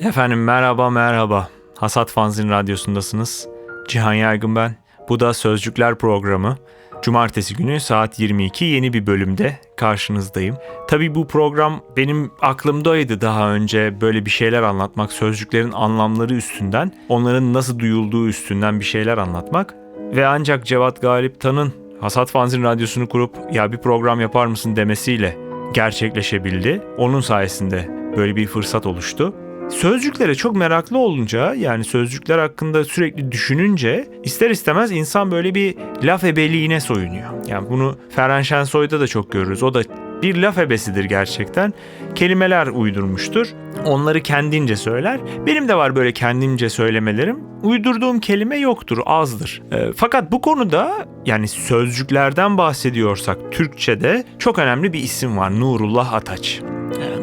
Efendim merhaba merhaba. Hasat Fanzin Radyosu'ndasınız. Cihan Yaygın ben. Bu da Sözcükler programı. Cumartesi günü saat 22 yeni bir bölümde karşınızdayım. Tabii bu program benim aklımdaydı daha önce böyle bir şeyler anlatmak, sözcüklerin anlamları üstünden, onların nasıl duyulduğu üstünden bir şeyler anlatmak. Ve ancak Cevat Galip Tan'ın Hasat Fanzin Radyosu'nu kurup ya bir program yapar mısın demesiyle gerçekleşebildi. Onun sayesinde böyle bir fırsat oluştu. Sözcüklere çok meraklı olunca yani sözcükler hakkında sürekli düşününce ister istemez insan böyle bir laf ebeliğine soyunuyor. Yani bunu Ferhan Şensoy'da da çok görürüz. O da bir laf ebesidir gerçekten. Kelimeler uydurmuştur. Onları kendince söyler. Benim de var böyle kendimce söylemelerim. Uydurduğum kelime yoktur, azdır. E, fakat bu konuda yani sözcüklerden bahsediyorsak Türkçe'de çok önemli bir isim var. Nurullah Ataç.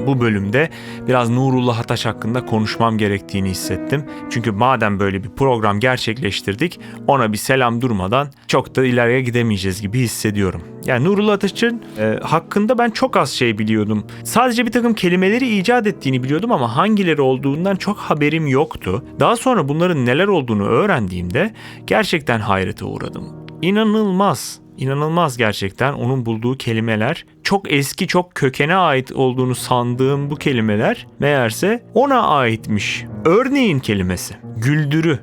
Bu bölümde biraz Nurullah Ataç hakkında konuşmam gerektiğini hissettim. Çünkü madem böyle bir program gerçekleştirdik ona bir selam durmadan çok da ileriye gidemeyeceğiz gibi hissediyorum. Yani Nurullah Ataç'ın e, hakkında ben çok az şey biliyordum. Sadece bir takım kelimeleri icat ettiğini biliyordum ama hangileri olduğundan çok haberim yoktu. Daha sonra bunların neler olduğunu öğrendiğimde gerçekten hayrete uğradım. İnanılmaz. İnanılmaz gerçekten onun bulduğu kelimeler çok eski çok kökene ait olduğunu sandığım bu kelimeler meğerse ona aitmiş. Örneğin kelimesi güldürü,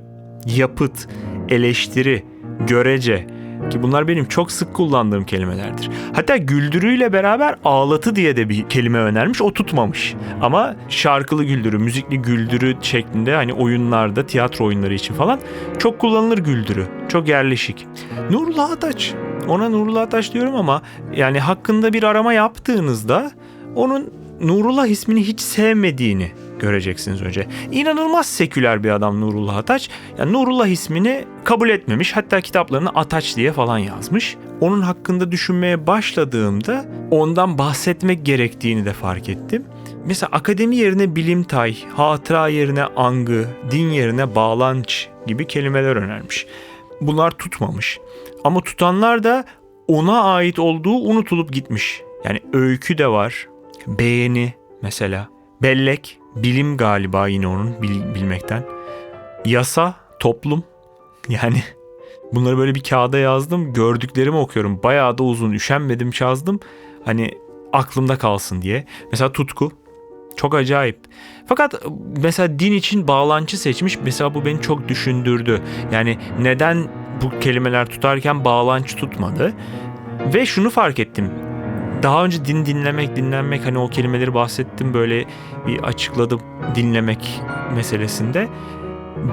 yapıt, eleştiri, görece ki bunlar benim çok sık kullandığım kelimelerdir. Hatta güldürüyle beraber ağlatı diye de bir kelime önermiş o tutmamış. Ama şarkılı güldürü, müzikli güldürü şeklinde hani oyunlarda, tiyatro oyunları için falan çok kullanılır güldürü. Çok yerleşik. Nurullah Ataç ona Nurullah Ataş diyorum ama yani hakkında bir arama yaptığınızda onun Nurullah ismini hiç sevmediğini göreceksiniz önce. İnanılmaz seküler bir adam Nurullah Ataç. Yani Nurullah ismini kabul etmemiş. Hatta kitaplarını Ataç diye falan yazmış. Onun hakkında düşünmeye başladığımda ondan bahsetmek gerektiğini de fark ettim. Mesela akademi yerine bilimtay, hatıra yerine angı, din yerine bağlanç gibi kelimeler önermiş. Bunlar tutmamış. Ama tutanlar da ona ait olduğu unutulup gitmiş. Yani öykü de var. Beğeni mesela. Bellek, bilim galiba yine onun bil, bilmekten. Yasa, toplum. Yani bunları böyle bir kağıda yazdım. Gördüklerimi okuyorum. Bayağı da uzun. Üşenmedim yazdım. Hani aklımda kalsın diye. Mesela tutku. Çok acayip. Fakat mesela din için bağlançı seçmiş. Mesela bu beni çok düşündürdü. Yani neden bu kelimeler tutarken bağlançı tutmadı? Ve şunu fark ettim. Daha önce din dinlemek, dinlenmek hani o kelimeleri bahsettim böyle bir açıkladım dinlemek meselesinde.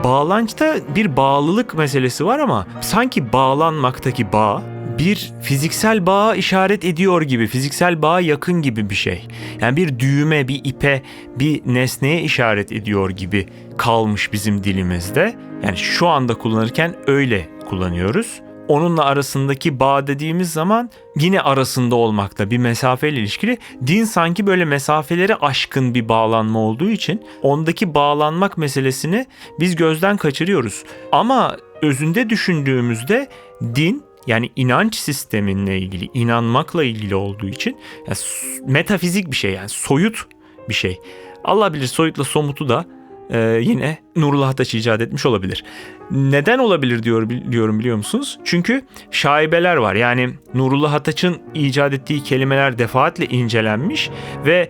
Bağlançta bir bağlılık meselesi var ama sanki bağlanmaktaki bağ bir fiziksel bağa işaret ediyor gibi, fiziksel bağa yakın gibi bir şey. Yani bir düğme, bir ipe, bir nesneye işaret ediyor gibi kalmış bizim dilimizde. Yani şu anda kullanırken öyle kullanıyoruz. Onunla arasındaki bağ dediğimiz zaman yine arasında olmakta bir mesafeyle ilişkili. Din sanki böyle mesafeleri aşkın bir bağlanma olduğu için ondaki bağlanmak meselesini biz gözden kaçırıyoruz. Ama özünde düşündüğümüzde din yani inanç sisteminle ilgili, inanmakla ilgili olduğu için yani metafizik bir şey yani soyut bir şey. Allah bilir soyutla somutu da e, yine Nurullah Ataç icat etmiş olabilir. Neden olabilir diyor, diyorum biliyor musunuz? Çünkü şaibeler var. Yani Nurullah Ataç'ın icat ettiği kelimeler defaatle incelenmiş ve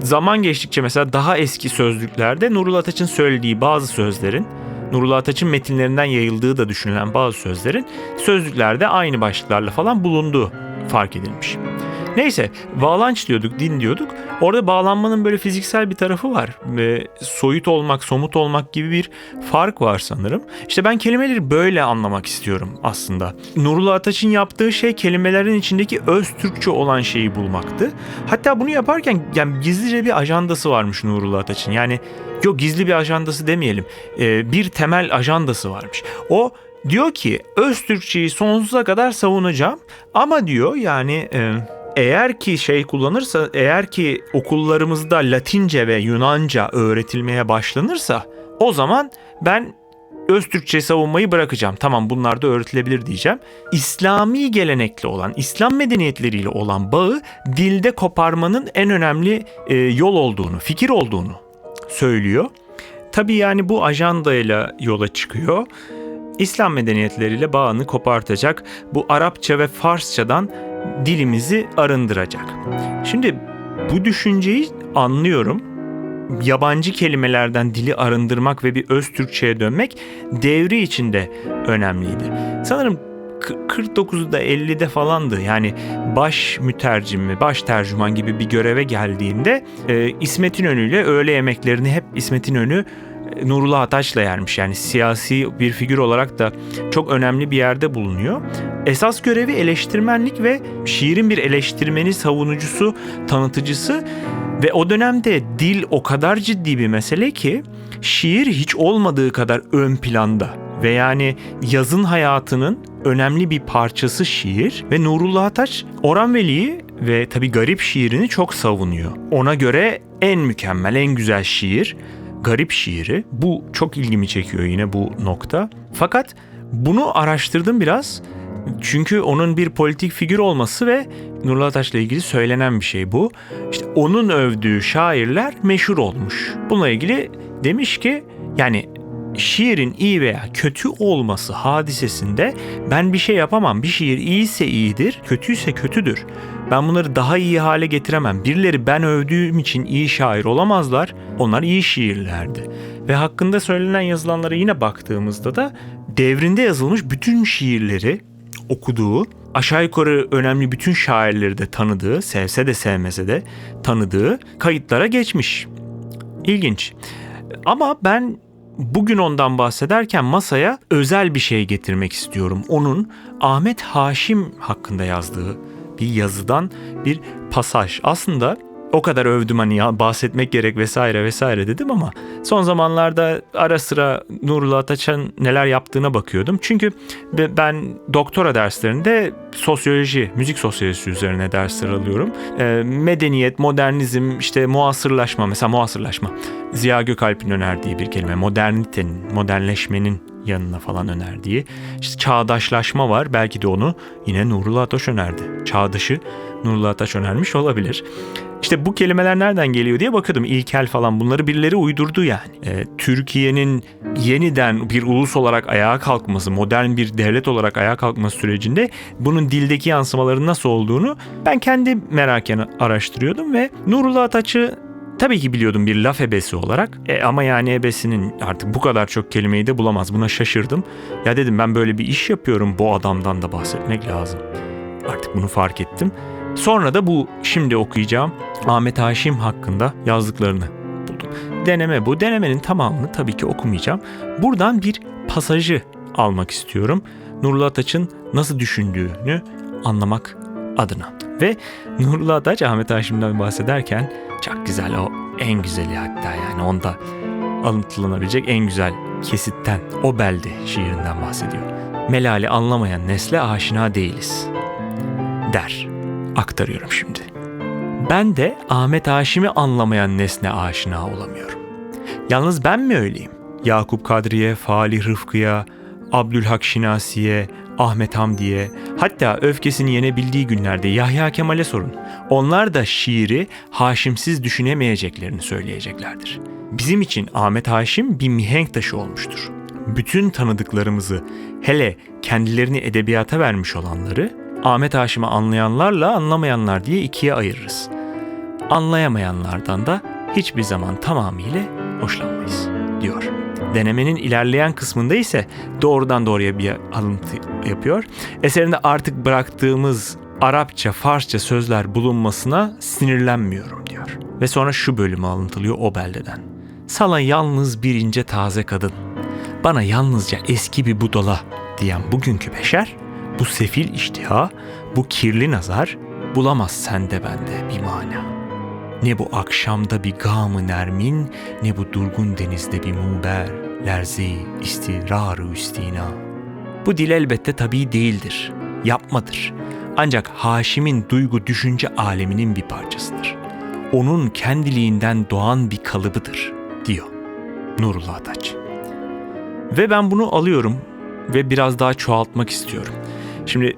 zaman geçtikçe mesela daha eski sözlüklerde Nurullah Ataç'ın söylediği bazı sözlerin Nurullah Ataç'ın metinlerinden yayıldığı da düşünülen bazı sözlerin sözlüklerde aynı başlıklarla falan bulunduğu fark edilmiş. Neyse bağlanç diyorduk, din diyorduk. Orada bağlanmanın böyle fiziksel bir tarafı var. Ve soyut olmak, somut olmak gibi bir fark var sanırım. İşte ben kelimeleri böyle anlamak istiyorum aslında. Nurullah Ataç'ın yaptığı şey kelimelerin içindeki öz Türkçe olan şeyi bulmaktı. Hatta bunu yaparken yani gizlice bir ajandası varmış Nurullah Ataç'ın. Yani yok gizli bir ajandası demeyelim. Ee, bir temel ajandası varmış. O diyor ki öz Türkçeyi sonsuza kadar savunacağım ama diyor yani... E, eğer ki şey kullanırsa, eğer ki okullarımızda Latince ve Yunanca öğretilmeye başlanırsa o zaman ben öz Türkçe savunmayı bırakacağım. Tamam bunlar da öğretilebilir diyeceğim. İslami gelenekli olan, İslam medeniyetleriyle olan bağı dilde koparmanın en önemli e, yol olduğunu, fikir olduğunu söylüyor. tabii yani bu ajandayla yola çıkıyor. İslam medeniyetleriyle bağını kopartacak, bu Arapça ve Farsçadan dilimizi arındıracak. Şimdi bu düşünceyi anlıyorum. Yabancı kelimelerden dili arındırmak ve bir öz Türkçe'ye dönmek devri içinde önemliydi. Sanırım 49'da 50'de falandı. Yani baş mütercim mi, baş tercüman gibi bir göreve geldiğinde e, İsmet İnönü ile öğle yemeklerini hep İsmet İnönü Nurullah Ataç'la yermiş. Yani siyasi bir figür olarak da çok önemli bir yerde bulunuyor. Esas görevi eleştirmenlik ve şiirin bir eleştirmeni, savunucusu, tanıtıcısı ve o dönemde dil o kadar ciddi bir mesele ki şiir hiç olmadığı kadar ön planda ve yani yazın hayatının önemli bir parçası şiir ve Nurullah Ataç Orhan Veli'yi ve tabi garip şiirini çok savunuyor. Ona göre en mükemmel, en güzel şiir garip şiiri. Bu çok ilgimi çekiyor yine bu nokta. Fakat bunu araştırdım biraz. Çünkü onun bir politik figür olması ve Nurullah Ataç'la ilgili söylenen bir şey bu. İşte onun övdüğü şairler meşhur olmuş. Bununla ilgili demiş ki yani şiirin iyi veya kötü olması hadisesinde ben bir şey yapamam. Bir şiir iyiyse iyidir, kötüyse kötüdür. Ben bunları daha iyi hale getiremem. Birileri ben övdüğüm için iyi şair olamazlar. Onlar iyi şiirlerdi. Ve hakkında söylenen yazılanlara yine baktığımızda da devrinde yazılmış bütün şiirleri okuduğu, aşağı yukarı önemli bütün şairleri de tanıdığı, sevse de sevmese de tanıdığı kayıtlara geçmiş. İlginç. Ama ben bugün ondan bahsederken masaya özel bir şey getirmek istiyorum. Onun Ahmet Haşim hakkında yazdığı bir yazıdan bir pasaj. Aslında o kadar övdüm hani ya bahsetmek gerek vesaire vesaire dedim ama son zamanlarda ara sıra Nurullah Ataç'ın neler yaptığına bakıyordum. Çünkü ben doktora derslerinde sosyoloji, müzik sosyolojisi üzerine dersler alıyorum. E, medeniyet, modernizm, işte muasırlaşma mesela muasırlaşma. Ziya Gökalp'in önerdiği bir kelime. Modernitenin, modernleşmenin yanına falan önerdiği. İşte çağdaşlaşma var. Belki de onu yine Nurullah Ataş önerdi. Çağdaşı Nurullah Ataş önermiş olabilir. İşte bu kelimeler nereden geliyor diye bakıyordum. İlkel falan bunları birileri uydurdu yani. Ee, Türkiye'nin yeniden bir ulus olarak ayağa kalkması, modern bir devlet olarak ayağa kalkması sürecinde bunun dildeki yansımaların nasıl olduğunu ben kendi meraken araştırıyordum ve Nurullah Ataç'ı Tabii ki biliyordum bir laf ebesi olarak e, ama yani ebesinin artık bu kadar çok kelimeyi de bulamaz. Buna şaşırdım. Ya dedim ben böyle bir iş yapıyorum bu adamdan da bahsetmek lazım. Artık bunu fark ettim. Sonra da bu şimdi okuyacağım Ahmet Haşim hakkında yazdıklarını buldum. Deneme bu. Denemenin tamamını tabii ki okumayacağım. Buradan bir pasajı almak istiyorum. Nurullah Ataç'ın nasıl düşündüğünü anlamak adına. Ve Nurullah Ataç Ahmet Haşim'den bahsederken çok güzel o en güzeli hatta yani onda alıntılanabilecek en güzel kesitten o belde şiirinden bahsediyor. Melali anlamayan nesle aşina değiliz der. Aktarıyorum şimdi. Ben de Ahmet Haşim'i anlamayan nesne aşina olamıyorum. Yalnız ben mi öyleyim? Yakup Kadriye, Falih Rıfkı'ya, Abdülhak Şinasi'ye, Ahmet Hamdi'ye, hatta öfkesini yenebildiği günlerde Yahya Kemal'e sorun. Onlar da şiiri Haşimsiz düşünemeyeceklerini söyleyeceklerdir. Bizim için Ahmet Haşim bir mihenk taşı olmuştur. Bütün tanıdıklarımızı, hele kendilerini edebiyata vermiş olanları Ahmet Haşim'i anlayanlarla anlamayanlar diye ikiye ayırırız. Anlayamayanlardan da hiçbir zaman tamamıyla hoşlanmayız, diyor. Denemenin ilerleyen kısmında ise doğrudan doğruya bir alıntı yapıyor. Eserinde artık bıraktığımız Arapça, Farsça sözler bulunmasına sinirlenmiyorum diyor. Ve sonra şu bölümü alıntılıyor o beldeden. Sana yalnız bir ince taze kadın, bana yalnızca eski bir budala diyen bugünkü beşer, bu sefil iştiha, bu kirli nazar bulamaz sende bende bir mana. Ne bu akşamda bir gamı nermin, ne bu durgun denizde bir muber, lerzi, istirarı üstina. Bu dil elbette tabii değildir, yapmadır. Ancak Haşim'in duygu düşünce aleminin bir parçasıdır. Onun kendiliğinden doğan bir kalıbıdır, diyor Nurullah Ataç. Ve ben bunu alıyorum ve biraz daha çoğaltmak istiyorum. Şimdi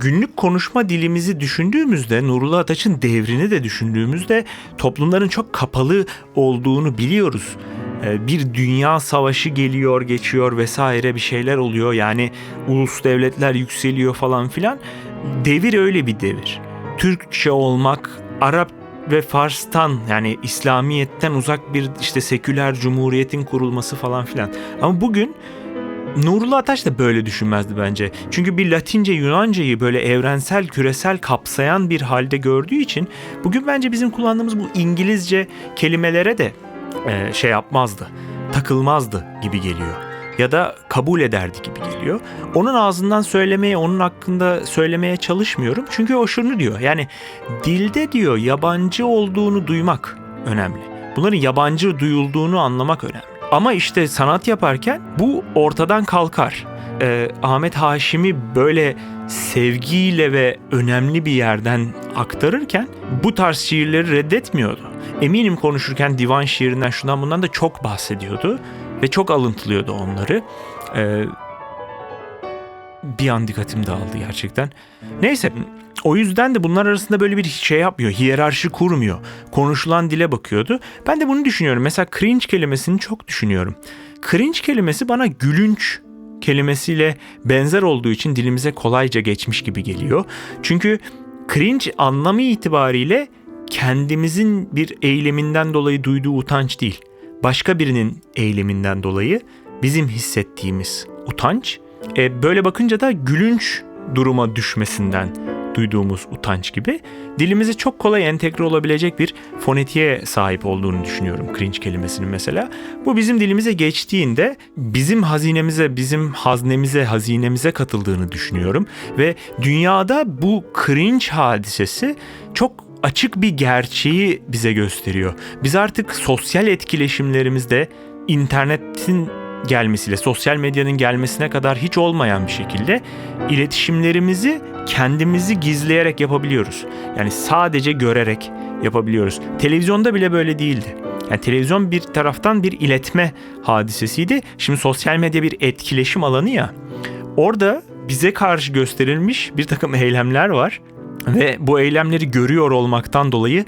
günlük konuşma dilimizi düşündüğümüzde Nurullah Ataç'ın devrini de düşündüğümüzde toplumların çok kapalı olduğunu biliyoruz. e, bir dünya savaşı geliyor, geçiyor vesaire bir şeyler oluyor. Yani ulus devletler yükseliyor falan filan. Devir öyle bir devir. Türkçe olmak, Arap ve Fars'tan yani İslamiyet'ten uzak bir işte seküler cumhuriyetin kurulması falan filan. Ama bugün Nurullah Ataş da böyle düşünmezdi bence. Çünkü bir Latince Yunancayı böyle evrensel, küresel kapsayan bir halde gördüğü için bugün bence bizim kullandığımız bu İngilizce kelimelere de e, şey yapmazdı, takılmazdı gibi geliyor. Ya da kabul ederdi gibi geliyor. Onun ağzından söylemeye, onun hakkında söylemeye çalışmıyorum. Çünkü o şunu diyor. Yani dilde diyor yabancı olduğunu duymak önemli. Bunların yabancı duyulduğunu anlamak önemli. Ama işte sanat yaparken bu ortadan kalkar. Ee, Ahmet Haşim'i böyle sevgiyle ve önemli bir yerden aktarırken bu tarz şiirleri reddetmiyordu. Eminim konuşurken divan şiirinden şundan bundan da çok bahsediyordu ve çok alıntılıyordu onları. Ee, bir an dikkatim dağıldı gerçekten. Neyse o yüzden de bunlar arasında böyle bir şey yapmıyor. Hiyerarşi kurmuyor. Konuşulan dile bakıyordu. Ben de bunu düşünüyorum. Mesela cringe kelimesini çok düşünüyorum. Cringe kelimesi bana gülünç kelimesiyle benzer olduğu için dilimize kolayca geçmiş gibi geliyor. Çünkü cringe anlamı itibariyle kendimizin bir eyleminden dolayı duyduğu utanç değil. Başka birinin eyleminden dolayı bizim hissettiğimiz utanç. E, böyle bakınca da gülünç duruma düşmesinden duyduğumuz utanç gibi dilimize çok kolay entegre olabilecek bir fonetiğe sahip olduğunu düşünüyorum cringe kelimesinin mesela. Bu bizim dilimize geçtiğinde bizim hazinemize, bizim haznemize, hazinemize katıldığını düşünüyorum ve dünyada bu cringe hadisesi çok açık bir gerçeği bize gösteriyor. Biz artık sosyal etkileşimlerimizde internetin gelmesiyle, sosyal medyanın gelmesine kadar hiç olmayan bir şekilde iletişimlerimizi kendimizi gizleyerek yapabiliyoruz. Yani sadece görerek yapabiliyoruz. Televizyonda bile böyle değildi. Yani televizyon bir taraftan bir iletme hadisesiydi. Şimdi sosyal medya bir etkileşim alanı ya. Orada bize karşı gösterilmiş bir takım eylemler var ve bu eylemleri görüyor olmaktan dolayı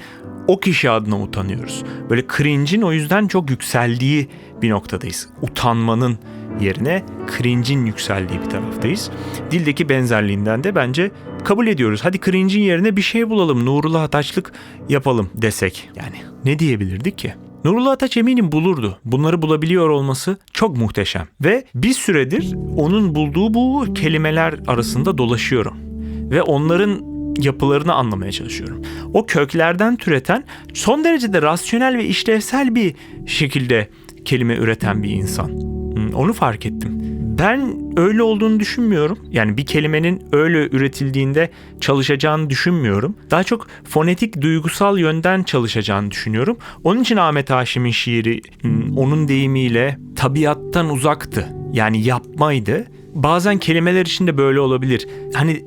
o kişi adına utanıyoruz. Böyle cringe'in o yüzden çok yükseldiği bir noktadayız. Utanmanın yerine cringe'in yükseldiği bir taraftayız. Dildeki benzerliğinden de bence kabul ediyoruz. Hadi cringe'in yerine bir şey bulalım, Nurullah Ataçlık yapalım desek. Yani ne diyebilirdik ki? Nurullah Ataç eminim bulurdu. Bunları bulabiliyor olması çok muhteşem. Ve bir süredir onun bulduğu bu kelimeler arasında dolaşıyorum. Ve onların yapılarını anlamaya çalışıyorum. O köklerden türeten son derece de rasyonel ve işlevsel bir şekilde kelime üreten bir insan. Onu fark ettim. Ben öyle olduğunu düşünmüyorum. Yani bir kelimenin öyle üretildiğinde çalışacağını düşünmüyorum. Daha çok fonetik duygusal yönden çalışacağını düşünüyorum. Onun için Ahmet Haşim'in şiiri onun deyimiyle tabiattan uzaktı. Yani yapmaydı. Bazen kelimeler için de böyle olabilir. Hani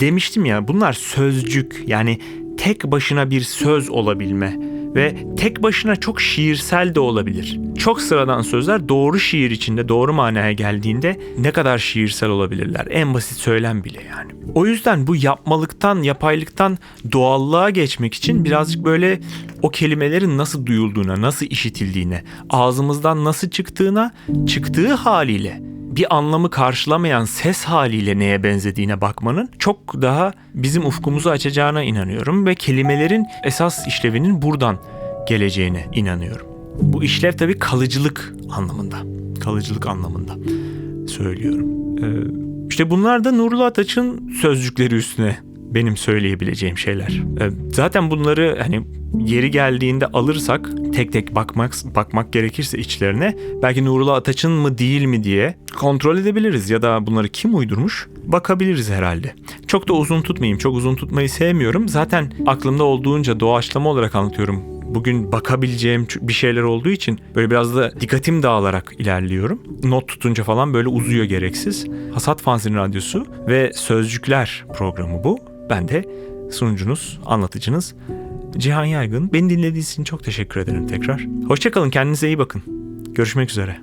demiştim ya bunlar sözcük yani tek başına bir söz olabilme ve tek başına çok şiirsel de olabilir. Çok sıradan sözler doğru şiir içinde doğru manaya geldiğinde ne kadar şiirsel olabilirler. En basit söylem bile yani. O yüzden bu yapmalıktan, yapaylıktan doğallığa geçmek için birazcık böyle o kelimelerin nasıl duyulduğuna, nasıl işitildiğine, ağzımızdan nasıl çıktığına, çıktığı haliyle bir anlamı karşılamayan ses haliyle neye benzediğine bakmanın çok daha bizim ufkumuzu açacağına inanıyorum ve kelimelerin esas işlevinin buradan geleceğine inanıyorum. Bu işlev tabii kalıcılık anlamında. Kalıcılık anlamında söylüyorum. Ee, işte bunlar da Nurullah Ataç'ın sözcükleri üstüne benim söyleyebileceğim şeyler. Ee, zaten bunları hani yeri geldiğinde alırsak tek tek bakmak bakmak gerekirse içlerine belki Nurullah Ataç'ın mı değil mi diye kontrol edebiliriz ya da bunları kim uydurmuş bakabiliriz herhalde. Çok da uzun tutmayayım. Çok uzun tutmayı sevmiyorum. Zaten aklımda olduğunca doğaçlama olarak anlatıyorum. Bugün bakabileceğim bir şeyler olduğu için böyle biraz da dikkatim dağılarak ilerliyorum. Not tutunca falan böyle uzuyor gereksiz. Hasat Fanzin Radyosu ve Sözcükler programı bu. Ben de sunucunuz, anlatıcınız Cihan Yaygın. Beni dinlediğiniz için çok teşekkür ederim tekrar. Hoşçakalın, kendinize iyi bakın. Görüşmek üzere.